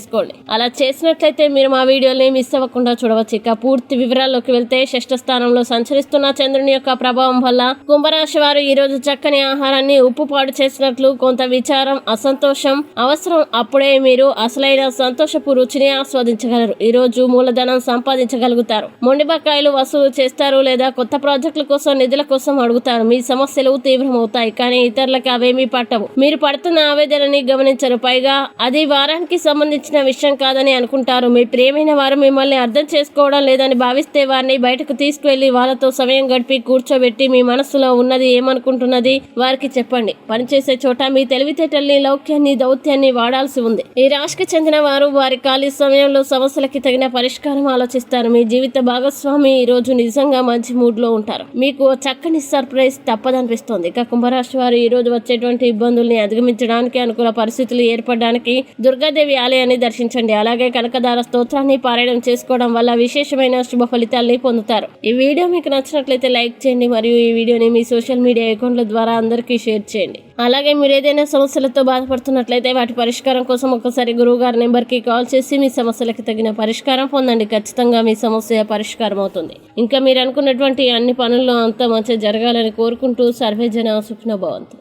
చేసుకోండి. అలా చేసినట్లయితే మీరు మా వీడియోని మిస్ అవ్వకుండా చూడవచ్చు. ఇక పూర్తి వివరాల్లోకి వెళ్తే షష్ఠ స్థానంలో సంచరిస్తున్న చంద్రుని యొక్క ప్రభావం వల్ల కుంభరాశి వారు ఈ రోజు చక్కని ఆహారాన్ని ఉప్పు పాడు చేసినట్లు కొంత విచారం అసంతోషం అవసరం అప్పుడే మీరు అసలైన సంతోషపు రుచిని ఆస్వాదించగలరు. ఈ రోజు మూలధనం సంపాదించగలుగుతారు. మొండి బకాయిలు వసూలు చేస్తారు లేదా కొత్త ప్రాజెక్టుల కోసం నిధుల కోసం అడుగుతారు. మీ సమస్యలు తీవ్రమవుతాయి కానీ ఇతరులకు అవేమీ పట్టవు. మీరు పడుతున్న ఆవేదనని గమనించరు. పైగా అది వారానికి సంబంధించిన విషయం కాదని అనుకుంటారు. మీ ప్రియమైన వారు మిమ్మల్ని అర్థం చేసుకోవడం లేదని భావిస్తే వారిని బయటకు తీసుకువెళ్ళి వాళ్ళతో సమయం గడిపి కూర్చోబెట్టి మీ మనసులో ఉన్నది ఏమనుకుంటున్నది వారికి చెప్పండి. పనిచేసే చోట మీ తెలివితేటల్ని లౌక్యాన్ని దౌత్యాన్ని వాడాల్సి ఉంది. ఈ రాశికి చెందిన వారు వారి ఖాళీ సమయంలో సమస్యలకి తగిన పరిష్కారం ఆలోచిస్తారు. మీ జీవిత భాగస్వామి ఈ రోజు నిజంగా మంచి మూడ్లో ఉంటారు. మీకు చక్కని సర్ప్రైజ్ తప్పదనిపిస్తోంది. ఇక కుంభరాశి వారు ఈ రోజు వచ్చేటువంటి ఇబ్బందుల్ని అధిగమించడానికి అనుకూల పరిస్థితులు ఏర్పడడానికి దుర్గాదేవి ఆలయాన్ని దర్శించండి. అలాగే కనకదార స్తోత్రాన్ని పారాయణం చేసుకోవడం వల్ల విశేషమైన శుభ ఫలితాల్ని పొందుతారు. ఈ వీడియో మీకు నచ్చినట్లయితే లైక్ చేయండి మరియు ఈ వీడియోని మీ సోషల్ మీడియా అకౌంట్ల ద్వారా అందరికీ షేర్ చేయండి. అలాగే మీరు ఏదైనా సమస్యలతో బాధపడుతున్నట్లయితే వాటి పరిష్కారం కోసం ఒకసారి గురువు గారి నెంబర్కి కాల్ చేసి మీ సమస్యలకు తగిన పరిష్కారం పొందండి. ఖచ్చితంగా మీ సమస్య పరిష్కారం అవుతుంది ఇంకా మీరు అనుకున్నటువంటి అన్ని పనుల్లో అంతా మంచిగా జరగాలని కోరుకుంటూ సర్వేజన సుఖ్న భవంతు.